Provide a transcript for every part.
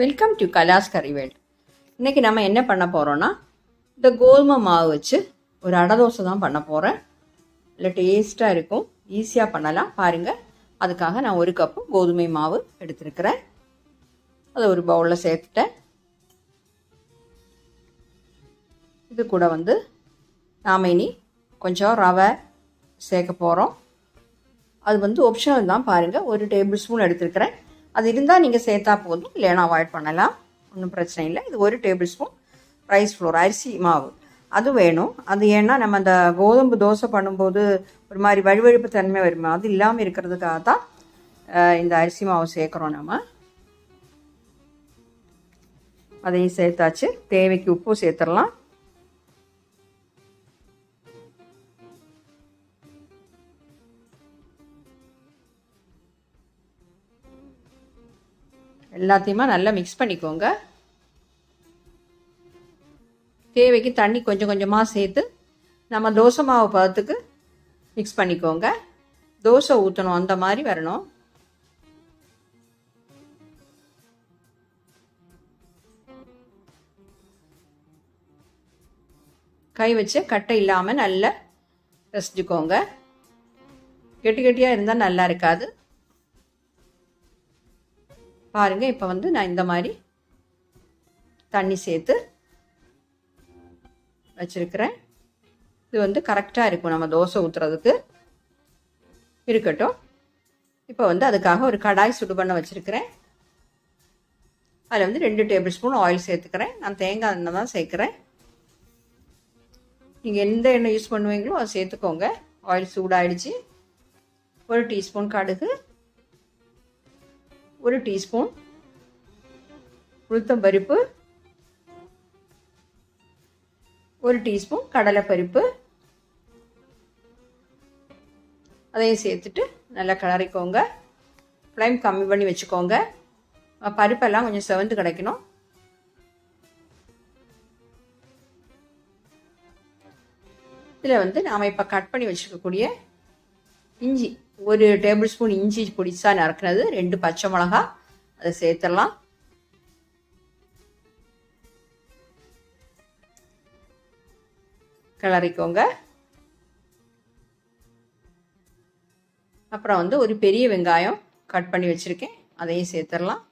Welcome to கலாஸ் கறிவேல் இன்றைக்கி நம்ம என்ன பண்ண போகிறோன்னா இந்த கோதுமை மாவு வச்சு ஒரு அடை தோசை தான் பண்ண போகிறேன் இல்லை டேஸ்ட்டாக இருக்கும். ஈஸியாக பண்ணலாம். பாருங்கள் அதுக்காக நான் ஒரு கப்பு கோதுமை மாவு எடுத்திருக்கிறேன். அதை ஒரு பவுலில் சேர்த்துட்டேன். இது கூட வந்து நாம் இனி கொஞ்சம் ரவை சேர்க்க போகிறோம் அது வந்து ஒப்ஷனல் தான். பாருங்கள் ஒரு டேபிள் ஸ்பூன் எடுத்துருக்கிறேன். அது இருந்தால் நீங்கள் சேர்த்தா போதும். இல்லைனா அவாய்ட் பண்ணலாம். ஒன்றும் பிரச்சனை இல்லை. இது ஒரு டேபிள் ஸ்பூன் ரைஸ் ஃப்ளோர் அரிசி மாவு. அது வேணும். அது ஏன்னா நம்ம அந்த கோதும்பு தோசை பண்ணும்போது ஒரு மாதிரி வழுவழுப்பு தன்மை வருமா அது இல்லாமல் இருக்கிறதுக்காக தான் இந்த அரிசி மாவு சேர்க்குறோம் நம்ம. அதையும் சேர்த்தாச்சு. தேவைக்கு உப்பு சேர்த்துடலாம். எல்லாத்தையுமா நல்லா மிக்ஸ் பண்ணிக்கோங்க. தேவைக்கு தண்ணி கொஞ்சம் கொஞ்சமாக சேர்த்து நம்ம தோசை மாவு பதத்துக்கு மிக்ஸ் பண்ணிக்கோங்க. தோசை ஊற்றணும் அந்த மாதிரி வரணும். கை வச்சு கட்டை இல்லாமல் நல்லா ரசிச்சுக்கோங்க. கெட்டி கெட்டியாக இருந்தால் நல்லா இருக்காது. பாருங்கள் இப்போ வந்து நான் இந்த மாதிரி தண்ணி சேர்த்து வச்சுருக்கிறேன். இது வந்து கரெக்டாக இருக்கும். நம்ம தோசை ஊற்றுறதுக்கு இருக்கட்டும். இப்போ வந்து அதுக்காக ஒரு கடாய் சுடு பண்ண வச்சுருக்கிறேன். அதில் வந்து ரெண்டு டேபிள் ஸ்பூன் ஆயில் சேர்த்துக்கிறேன். நான் தேங்காய் எண்ணெய் தான் சேர்க்குறேன். நீங்கள் எந்த எண்ணெய் யூஸ் பண்ணுவீங்களோ அதை சேர்த்துக்கோங்க. ஆயில் சூடாகிடுச்சு ஒரு டீஸ்பூன் கடுகு. ஒரு டீஸ்பூன் உளுத்தம் பருப்பு ஒரு டீஸ்பூன் கடலைப்பருப்பு அதையும் சேர்த்துட்டு நல்லா கிளறிக்கோங்க ஃப்ளைம் கம்மி பண்ணி வச்சுக்கோங்க. பருப்பெல்லாம் கொஞ்சம் செவந்து கிடைக்கணும். இதில் வந்து நாம் இப்போ கட் பண்ணி வச்சுருக்கக்கூடிய இஞ்சி ஒரு டேபிள் ஸ்பூன் இஞ்சி பொடிசா நறுக்கினது ரெண்டு பச்சை மிளகா அதை சேர்த்துடலாம். கிளறிக்கோங்க. அப்புறம் வந்து ஒரு பெரிய வெங்காயம் கட் பண்ணி வச்சுருக்கேன் அதையும் சேர்த்துடலாம்.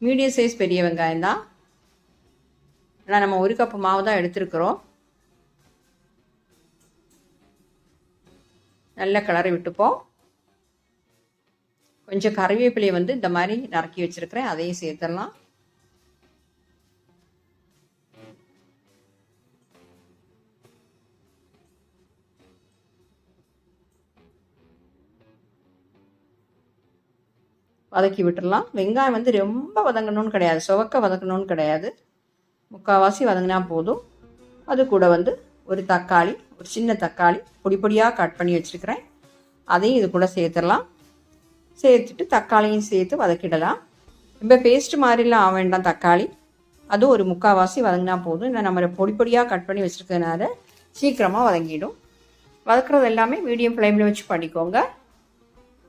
மீடியம் சைஸ் பெரிய வெங்காயம் தான். ஆனால் நம்ம ஒரு கப்பு மாவு தான் எடுத்திருக்கிறோம். நல்லா கிளறி விட்டுப்போம். கொஞ்சம் கறிவேப்பிலையை வந்து இந்த மாதிரி நறுக்கி வச்சிருக்கிறேன். அதையும் சேர்த்துடலாம். வதக்கி விட்டுடலாம். வெங்காயம் வந்து ரொம்ப வதங்கணும்னு கிடையாது. சுவக்க வதக்கணும்னு கிடையாது. முக்கால்வாசி வதங்கினா போதும். அது கூட வந்து ஒரு தக்காளி ஒரு சின்ன தக்காளி பொடி பொடியாக கட் பண்ணி வச்சுருக்கிறேன். அதையும் இது கூட சேர்த்துடலாம். சேர்த்துட்டு தக்காளியும் சேர்த்து வதக்கிடலாம். ரொம்ப பேஸ்ட் மாதிரிலாம் ஆக வேண்டாம் தக்காளி. அதுவும் ஒரு முக்கால்வாசி வதங்கினா போதும். இல்லை நம்ம பொடி பொடியாக கட் பண்ணி வச்சுருக்கனால சீக்கிரமாக வதங்கிடும். வதக்குறது எல்லாமே மீடியம் ஃப்ளேமில் வச்சு பண்ணிக்கோங்க.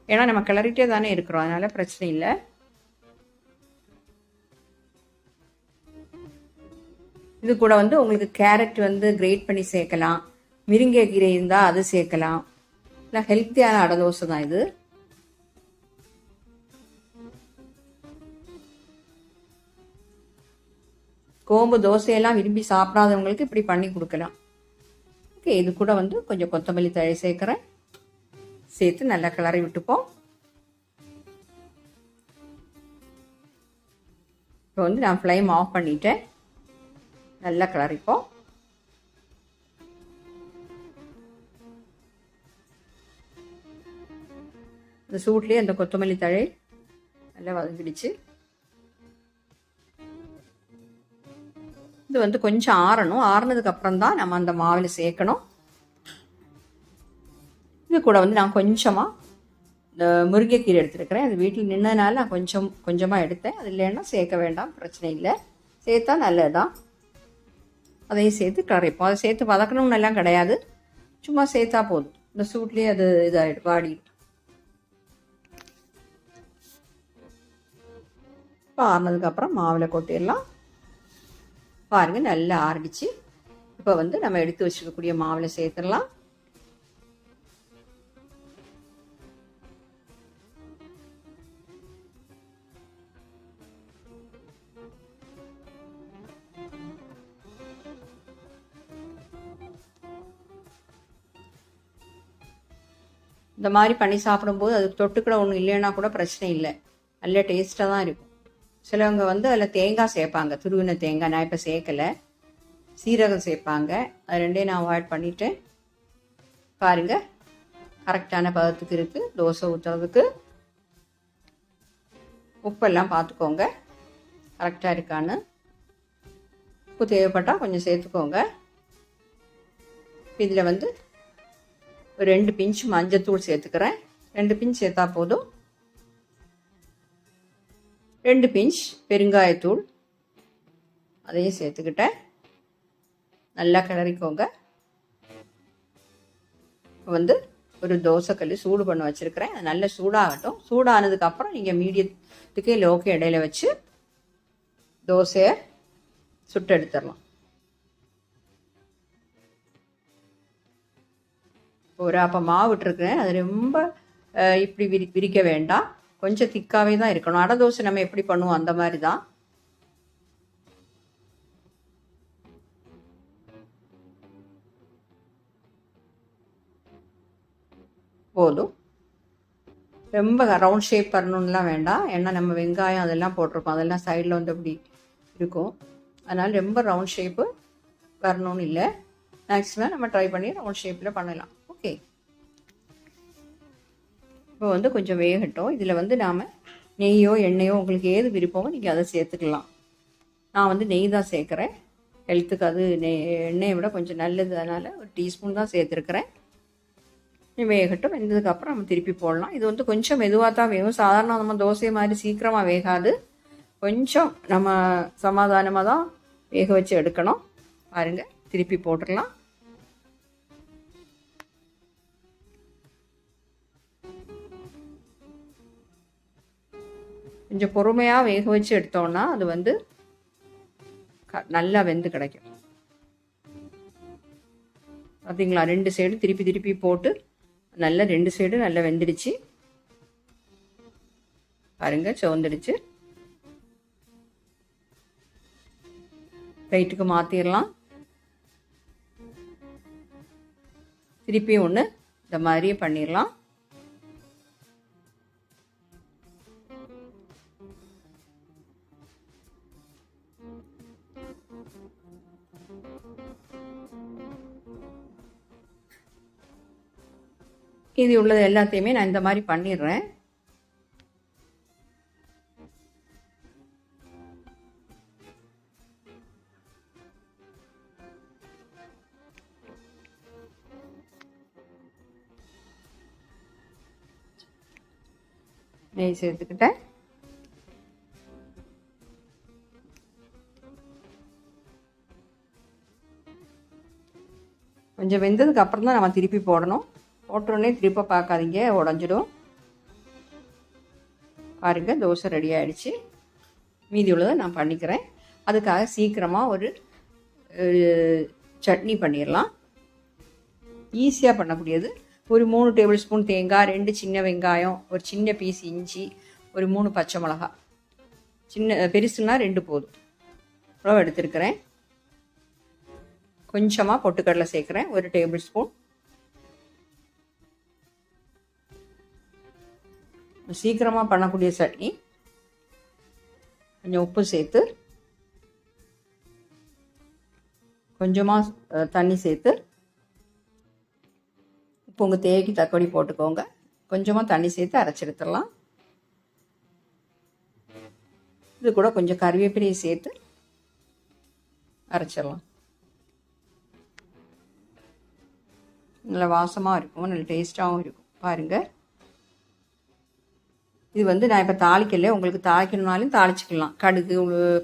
ஏன்னா நம்ம கிளறிட்டே தானே இருக்கிறோம். அதனால் பிரச்சனை இல்லை. இது கூட வந்து உங்களுக்கு கேரட் வந்து கிரேட் பண்ணி சேர்க்கலாம். மிருங்கை கீரை இருந்தால் அது சேர்க்கலாம். இல்லை ஹெல்த்தியான அடை தோசை தான் இது. கோம்பு தோசையெல்லாம் விரும்பி சாப்பிடாதவங்களுக்கு இப்படி பண்ணி கொடுக்கலாம். ஓகே இது கூட வந்து கொஞ்சம் கொத்தமல்லி தழை சேர்க்குறேன். சேர்த்து நல்லா கிளறி விட்டுப்போம். இப்போ வந்து நான் ஃப்ளைம் ஆஃப் பண்ணிட்டேன். நல்லா கிளறிப்போம் இந்த சூட்லேயே அந்த கொத்தமல்லி தழை நல்லா வதங்கிடுச்சு. இது வந்து கொஞ்சம் ஆறணும். ஆறுனதுக்கு அப்புறம் தான் நம்ம அந்த மாவில் சேர்க்கணும். இது கூட வந்து நான் கொஞ்சமாக இந்த முருங்கைக்கீரை எடுத்துருக்கிறேன். அது வீட்டில் நின்னதுனால நான் கொஞ்சம் கொஞ்சமாக எடுத்தேன். அது இல்லைன்னா சேர்க்க வேண்டாம். பிரச்சனை இல்லை. சேர்த்தா நல்லதுதான். அதையும் சேர்த்து கரைப்போம். அதை சேர்த்து வதக்கணும்னு எல்லாம் கிடையாது. சும்மா சேர்த்தா போதும். இந்த சூட்லேயே அது இதாகிடும் வாடிடும். இப்போ ஆறினதுக்கப்புறம் மாவில் கொட்டிடலாம். பாருங்கள் நல்லா ஆரடிச்சு இப்போ வந்து நம்ம எடுத்து வச்சுருக்கக்கூடிய மாவில் சேர்த்துடலாம். இந்த மாதிரி பண்ணி சாப்பிடும்போது அது தொட்டுக்கூட ஒன்றும் இல்லைன்னா கூட பிரச்சனை இல்லை. நல்ல டேஸ்ட்டாக தான் இருக்கும். சிலவங்க வந்து அதில் தேங்காய் சேர்ப்பாங்க. துருவின தேங்காய். நான் இப்போ சேர்க்கலை. சீரகம் சேர்ப்பாங்க. அது ரெண்டையும் நான் அவாய்ட் பண்ணிவிட்டேன் பாருங்கள் கரெக்டான பதத்துக்கு இருக்குது தோசை ஊற்றுறதுக்கு உப்பெல்லாம் பார்த்துக்கோங்க கரெக்டாக இருக்கான்னு. உப்பு தேவைப்பட்டால் கொஞ்சம் சேர்த்துக்கோங்க. இதில் வந்து ஒரு ரெண்டு பிஞ்ச் மஞ்சத்தூள் சேர்த்துக்கிறேன். ரெண்டு பிஞ்ச் சேர்த்தா போதும். ரெண்டு பிஞ்ச் பெருங்காயத்தூள். அதையும் சேர்த்துக்கிட்டேன். நல்லா கிளறிக்கோங்க. இப்போ வந்து ஒரு தோசைக்கல் சூடு பண்ண வச்சுருக்கிறேன். அது நல்ல சூடாகட்டும். சூடானதுக்கப்புறம் நீங்கள் மீடியத்துக்கு லோக்கு இடையில வச்சு தோசையை சுட்டு ஒரு அப்போ மாவு விட்டுருக்குறேன். அது ரொம்ப இப்படி விரி விரிக்க வேண்டாம். கொஞ்சம் திக்காகவே தான் இருக்கணும். அடை தோசை நம்ம எப்படி பண்ணுவோம்? அந்த மாதிரி தான். போதும். ரொம்ப ரவுண்ட் ஷேப் பண்ணணும்லாம் வேண்டாம். ஏன்னா நம்ம வெங்காயம் அதெல்லாம் போட்டிருப்போம். அதெல்லாம் சைடில் வந்து அப்படி இருக்கும். அதனால் ரொம்ப ரவுண்ட் ஷேப்பு வரணும்னு இல்லை. மேக்ஸிமம் நம்ம ட்ரை பண்ணி ரவுண்ட் ஷேப்பில் பண்ணலாம். ஓகே இப்போ வந்து கொஞ்சம் வேகட்டும். இதில் வந்து நாம் நெய்யோ எண்ணெயோ உங்களுக்கு ஏது விருப்பமோ நீங்கள் அதை சேர்த்துக்கலாம். நான் வந்து நெய் தான் சேர்க்குறேன். ஹெல்த்துக்கு அது நெய் எண்ணெயை விட கொஞ்சம் நல்லது. அதனால் ஒரு டீஸ்பூன் தான் சேர்த்துருக்குறேன். வேகட்டும். வெந்ததுக்கப்புறம் நம்ம திருப்பி போடலாம். இது வந்து கொஞ்சம் மெதுவாக தான் வேகும். சாதாரண நம்ம தோசை மாதிரி சீக்கிரமாக வேகாது. கொஞ்சம் நம்ம சமாதானமாக தான் வேக வச்சு எடுக்கணும். பாருங்கள் திருப்பி போட்டுடலாம். கொஞ்சம் பொறுமையாக வேக வச்சு எடுத்தோம்னா அது வந்து நல்லா வெந்து கிடைக்கும். பார்த்தீங்களா ரெண்டு சைடு திருப்பி திருப்பி போட்டு நல்லா ரெண்டு சைடும் நல்லா வெந்துடுச்சு. பாருங்க சிவந்துடுச்சு ரைட்டுக்கு மாற்றிடலாம் திருப்பி ஒன்று இந்த மாதிரியே பண்ணிடலாம் இது உள்ளது எல்லாத்தையுமே நான் இந்த மாதிரி பண்ணிடுறேன். நெய் சேர்த்துக்கிட்டேன். கொஞ்சம் வெந்ததுக்கு அப்புறம் தான் நம்ம திருப்பி போடணும். போட்டோடனே திருப்ப பார்க்காதீங்க உடஞ்சிடும். பாருங்க தோசை ரெடி ஆகிடுச்சு மீதி உள்ளதை நான் பண்ணிக்கிறேன். அதுக்காக சீக்கிரமாக ஒரு சட்னி பண்ணிடலாம். ஈஸியாக பண்ணக்கூடியது. ஒரு மூணு டேபிள் ஸ்பூன் தேங்காய் ரெண்டு சின்ன வெங்காயம் ஒரு சின்ன பீஸ் இஞ்சி ஒரு மூணு பச்சை மிளகா. சின்ன பெருசுனா ரெண்டு போதும். இவ்வளோ எடுத்துருக்கிறேன். கொஞ்சமாக பொட்டுக்கடலை சேர்க்குறேன். ஒரு டேபிள் ஸ்பூன் சீக்கிரமாக பண்ணக்கூடிய சட்னி. கொஞ்சம் உப்பு சேர்த்து கொஞ்சமாக தண்ணி சேர்த்து இப்போ உங்கள் தேவைக்கு தக்காளி போட்டுக்கோங்க. கொஞ்சமாக தண்ணி சேர்த்து அரைச்செடுத்துடலாம் இது கூட கொஞ்சம் கருவேப்பிலையை சேர்த்து அரைச்சிடலாம். நல்லா வாசமாக இருக்கும். நல்ல டேஸ்ட்டாகவும் இருக்கும். பாருங்கள் இது வந்து நான் இப்போ தாளிக்கல. உங்களுக்கு தாளிக்கணுனாலும் தாளிச்சிக்கலாம். கடுகு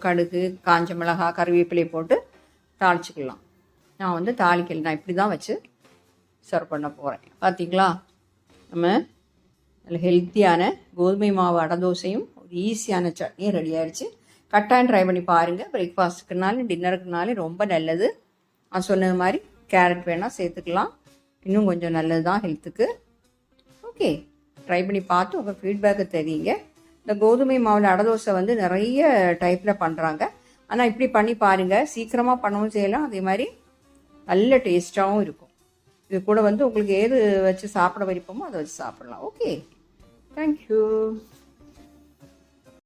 கடுகு காஞ்ச மிளகா கருவேப்பிலை போட்டு தாளிச்சிக்கலாம். நான் வந்து தாளிக்கல. நான் இப்படி தான் வச்சு சர்வ் பண்ண போகிறேன் பார்த்தீங்களா நம்ம நல்ல ஹெல்த்தியான கோதுமை மாவு அடை தோசையும் ஒரு ஈஸியான சட்னியும் ரெடி ஆயிடுச்சு கட்டாயம் ட்ரை பண்ணி பாருங்கள் பிரேக்ஃபாஸ்ட்டுக்குனாலும் டின்னருக்குனாலும் ரொம்ப நல்லது. நான் சொன்னது மாதிரி கேரட் வேணால் சேர்த்துக்கலாம். இன்னும் கொஞ்சம் நல்லது தான் ஹெல்த்துக்கு ஓகே ட்ரை பண்ணி பார்த்து உங்கள் ஃபீட்பேக்கை தெரியுங்க. இந்த கோதுமை மாவில் அடை தோசை வந்து நிறைய டைப்பில் பண்ணுறாங்க ஆனால் இப்படி பண்ணி பாருங்கள் சீக்கிரமாக பண்ணவும் செய்யலாம். அதே மாதிரி நல்ல டேஸ்ட்டாகவும் இருக்கும். இது கூட வந்து உங்களுக்கு ஏது வச்சு சாப்பிட விருப்பமோ அதை வச்சு சாப்பிடலாம். Okay thank you